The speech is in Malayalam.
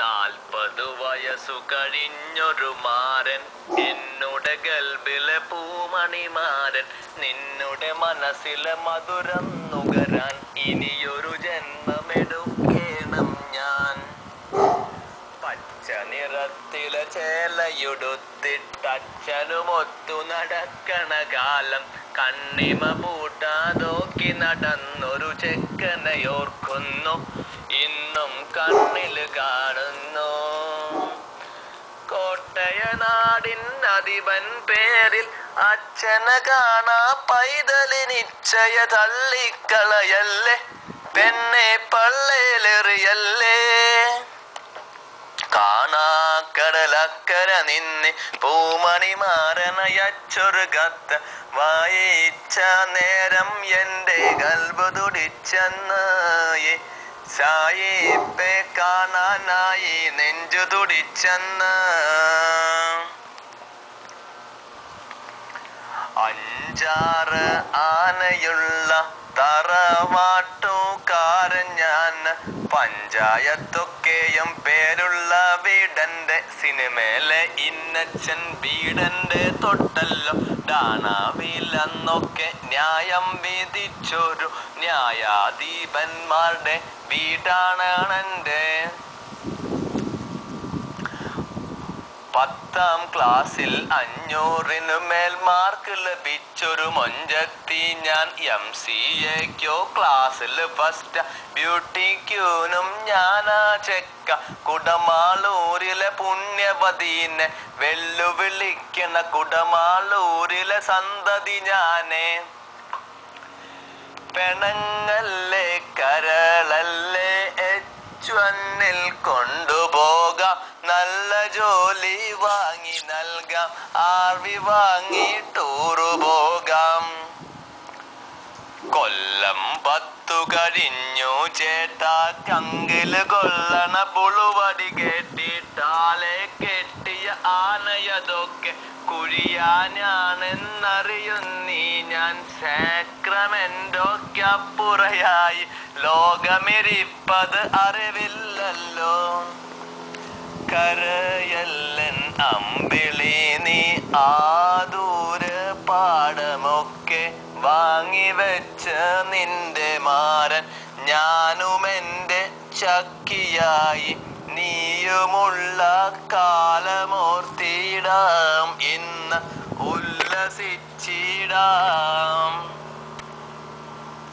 നാൽപ്പത് വയസ്സു കഴിഞ്ഞൊരു മാരൻ. എന്നുടെ ഗൽബിലെ പൂമണിമാരൻ നിന്നുടെ മനസ്സിലെ മധുരം നുകരാൻ ഇനിയൊരു ജന്മമെടുക്കേണം ഞാൻ. പച്ച നിറത്തിലെ ചേലയുടുത്തിട്ടച്ഛനുമൊത്തു നടക്കണ കാലം കണ്ണിമ പൂട്ടാതോക്കി നടന്നൊരു ചെക്കനെയോർക്കുന്നു ഇന്നും കണ്ണിൽ കാണുന്നു. കോട്ടയനാടിൻ അധിപൻ പേരിൽ അച്ഛനെ കാണാ പൈതലിനിച്ചയ തള്ളിക്കളയല്ലേ? പെണ്ണെ പള്ളേലെറിയല്ലേ? കാണാക്കടലക്കര നിന്ന് പൂമണി മാറനയച്ചൊരു കത്ത് വായിച്ച നേരം എന്റെ കൽബ് തുടിച്ചെന്ന്. സായിപ്പെ കാണാനായി നെഞ്ചു തുടിച്ചെന്ന്. അഞ്ചാറ് ആനയുള്ള തറവാട്ടുകാരൻ ഞാൻ പഞ്ചായത്തൊക്കെയും പേരുള്ള വീടന്റെ സിനിമയിലെ ഇന്നച്ചൻ ബീഡന്റെ തൊട്ടല്ലോ. ഡാണാവിലെന്നൊക്കെ ന്യായം വിധിച്ചൊരു ന്യായാധീപന്മാരുടെ വീടാണ് എന്റെ പത്താം ക്ലാസ്സിൽ അഞ്ഞൂറിനു മേൽ മാർക്ക് ലഭിച്ചൊരു മൊഞ്ചത്തി. ഞാൻ എം സി എക്കോ ക്ലാസ്സിൽ ഫസ്റ്റ് ബ്യൂട്ടിക്യൂനും ഞാനാ ചെക്ക. കുടമാളൂരിലെ പുണ്യപതിനെ വെല്ലുവിളിക്കണ കുടമാളൂരിലെ സന്തതി ഞാനേ. പെണങ്ങല്ലേ ജോലി വാങ്ങി നൽകാം ആർവി വാങ്ങി ടൂറു പോകാം. കൊല്ലം പത്തു കഴിഞ്ഞു ചേട്ടാ കങ്കിൽ കൊള്ളണ പുളുവടി കേട്ടിട്ടാലെ കെട്ടിയ ആനയതൊക്കെ കുഴിയാനാണെന്നറിയുന്നീ ഞാൻ. സാക്രമെന്റൊക്കെ അപ്പുറയായി ലോകമെരിപ്പത് അറിവില്ലല്ലോ. കരയല്ലൻ അമ്പിളി നീ ആദൂര പാടമൊക്കെ വാങ്ങിവെച്ച നിന്റെ മാരൻ ഞാനുമെന്റെ ചക്കിയായി. നീയുമുള്ള കാലമോർത്തിയിടാം ഇന്ന് ഉല്ലസിച്ചിടാം.